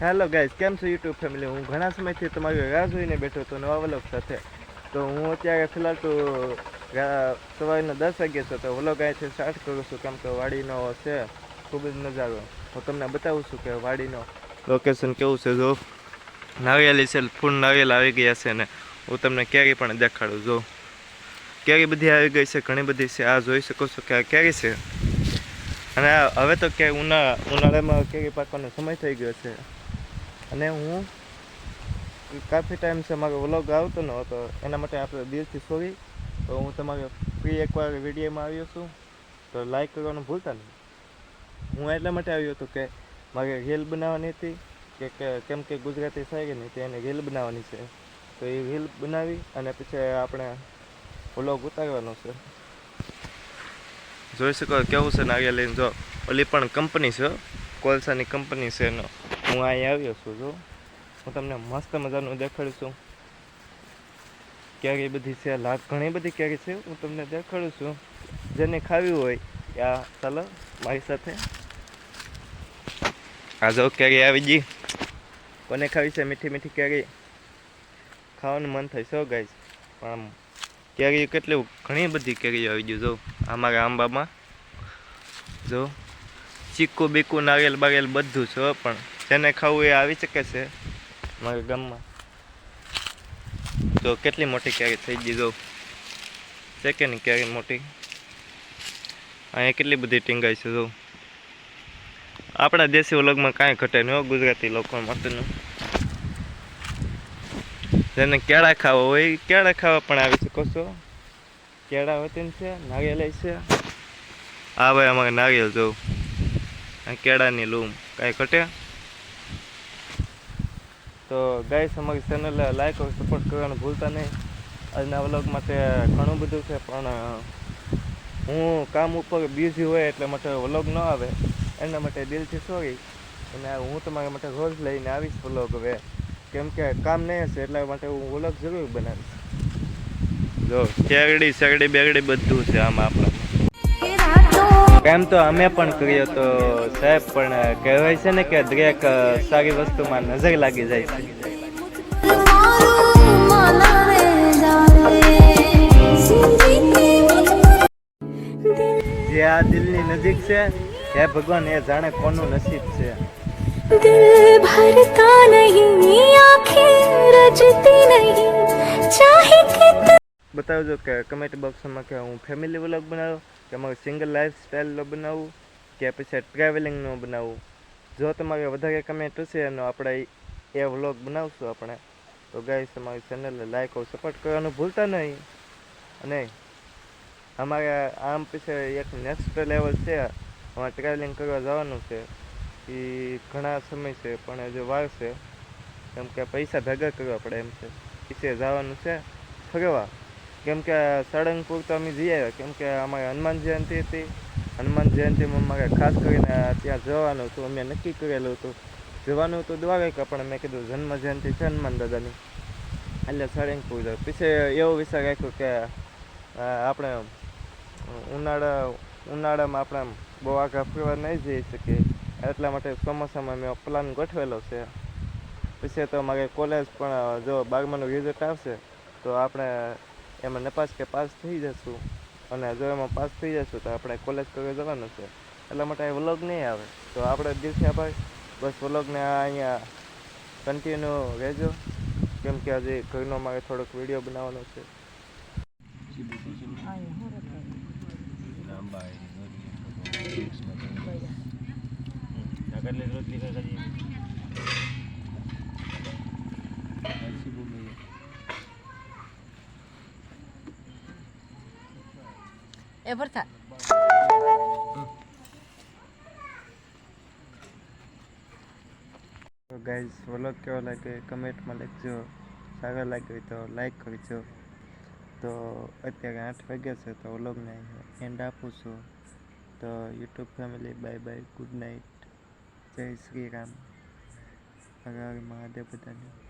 Hello guys કેમ છો YouTube family હું ઘણા સમયથી તમારી રાહ જોઈને બેઠો હતો નવા વ્લોગ સાથે. તો હું અત્યારે ફિલહાલ તો સવારના દસ વાગ્યે છે, તો વ્લોગ અહીંથી સ્ટાર્ટ કરું છું. કેમ કે વાડીનો છે, ખૂબ જ નજારો. હું તમને બતાવું છું કે વાડીનો લોકેશન કેવું છે. જો નારિયેલી છે, ફૂલ નારિયેલ આવી ગયા છે ને હું તમને કેરી પણ દેખાડું. જો, કેરી બધી આવી ગઈ છે, ઘણી બધી છે. આ જોઈ શકો છો કે આ કેરી છે. અને હવે તો કે ઉના, ઉનાળામાં કેરી પાકવાનો સમય થઈ ગયો છે. અને હું કાફી ટાઈમ છે મારો વ્લોગ આવતો ન હતો, એના માટે આપણે દિલથી સોરી તો હું તમારે ફ્રી એકવાર વિડીયોમાં આવ્યો છું, તો લાઈક કરવાનું ભૂલતા નહીં. હું એટલા માટે આવ્યો હતો કે મારે રીલ બનાવવાની હતી, કે કેમ કે ગુજરાતી શાયરીની તો એને રીલ બનાવવાની છે. તો એ રીલ બનાવી અને પછી આપણે વ્લોગ ઉતારવાનો છે. જોઈ શકો કેવું છે નારિયેલીને જો ઓલી પણ કંપની છે, કોલસાની કંપની છે એનો. હું અહીંયા આવ્યો છું, જો. હું તમને મસ્ત મજાનું દેખાડું છું. કેરી બધી છે લાગ ઘણી બધી કેરી છે, હું તમને દેખાડું છું. જેને ખાવી હોય આ ચાલો મારી સાથે. આ જો કેરી આવી ગઈ? કોને ખાવી છે, મીઠી મીઠી કેરી ખાવાનું મન થાય છે ગાઈસ પણ કેરી કેટલી, ઘણી બધી કેરી આવી ગયું, જો. અમારા આંબામાં. જો. ચીકુ બીકુ, નારિયેલ બારિયેલ બધું છે પણ જેને ખાવું એ આવી શકે છે મારા ગામમાં. તો કેટલી મોટી કેરી થઈ ગઈ જો? છે કે નહીં કેરી મોટી? અહીંયા કેટલી બધી ટીંગાઈ છે જો? આપણા દેશી વ્લોગમાં કાંઈ ઘટે નહીં ગુજરાતી લોકો માટેનું. જેને કેળા ખાવા હોય કેળા ખાવા પણ આવી શકો છો. કેળા વતન છે, નારિયેલ છે. આ ભાઈ અમારે નારિયેલ જોઉં આ કેળાની લૂમ કાંઈ ઘટે? તો ગાઈસ અમારી ચેનલ લાઈક और સપોર્ટ કરવાનું ભૂલતા નહીં. આજના વ્લોગ માટે ઘણું બધું છે, પણ હું કામ ઉપર બિઝી હોય એટલે માટે વ્લોગ ન આવે. એના માટે દિલથી સોરી અને હું તમારા માટે રોજ લઈને આવીશ વ્લોગ હવે. કેમ કે કામ નહીં હશે એટલા માટે હું વ્લોગ જરૂર બનાવીશ. જો, શેરડી શેરડી, બેરડી બધું છે આમાં આપણા. પ્રેમ તો અમે પણ કર્યો તો સાહેબ, પણ કહેવાય છે ને કે દરેક સારી વસ્તુમાં નજર લાગી જાય છે. જે આ દિલની નજીક છે, હે ભગવાન, એ જાણે કોનું નસીબ છે. બતાવજો કે કમેન્ટ બોક્સમાં કે હું ફેમિલી વ્લોગ બનાવ્યો? કે મારું સિંગલ લાઈફ સ્ટાઈલનો બનાવવું કે પછી ટ્રાવેલિંગનો બનાવવું જો તમારે વધારે કમેન્ટ હશે એનો આપણે એ વ્લોગ બનાવશું આપણે. તો ગાઈસ અમારી ચેનલને લાઈક ઓર સપોર્ટ કરવાનું ભૂલતા નહીં. અને અમારે આમ પછી એક નેક્સ્ટ લેવલ છે. અમારે ટ્રાવેલિંગ કરવા જવાનું છે. એ ઘણા સમય છે, પણ હજુ વાર છે. કેમ કે પૈસા ભેગા કરવા પડે એમ છે. પીછે જવાનું છે ફરવા. કેમ કે સાળંગપુર તો અમે જઈ આવ્યા કેમ અમારે હનુમાન જયંતિ હતી. હનુમાન જયંતિમાં અમારે ખાસ કરીને ત્યાં જવાનું હતું. અમે નક્કી કરેલું હતું. જવાનું હતું દ્વારકા, પણ મેં કીધું જન્મ જયંતિ છે હનુમાન દાદાની. એટલે સાળંગપુર જાવ. પછી એવો વિચાર રાખ્યો કે આપણે ઉનાળા, ઉનાળામાં આપણે બહુ આગળ ફરવા નહીં જઈ શકીએ. એટલા માટે ચોમાસામાં મેં પ્લાન ગોઠવેલો છે. પછી તો મારે કોલેજ પણ, જો બારમાનું રિઝલ્ટ આવશે, તો આપણે એમાં નપાસ કે પાસ થઈ જશું. અને જો એમાં પાસ થઈ જશું તો આપણે કોલેજ કરવા જવાનું છે. એટલા માટે વ્લોગ નહીં આવે. તો આપણે દિવસે આભાર. બસ વ્લોગને અહીંયા કન્ટિન્યુ રહેજો. કેમ કે હજી ઘરનો મારે થોડોક વીડિયો બનાવવાનો છે. એ ભરતા ગાઈઝ વ્લોગ કેવો લાગ્યો કમેન્ટમાં લખજો. સારો લાગ્યો તો લાઈક કરજો. તો અત્યારે આઠ વાગ્યા છે તો વ્લોગને એન્ડ આપું છું. તો YouTube family bye bye good night જય શ્રી રામ. હર મહાદેવ બધાને.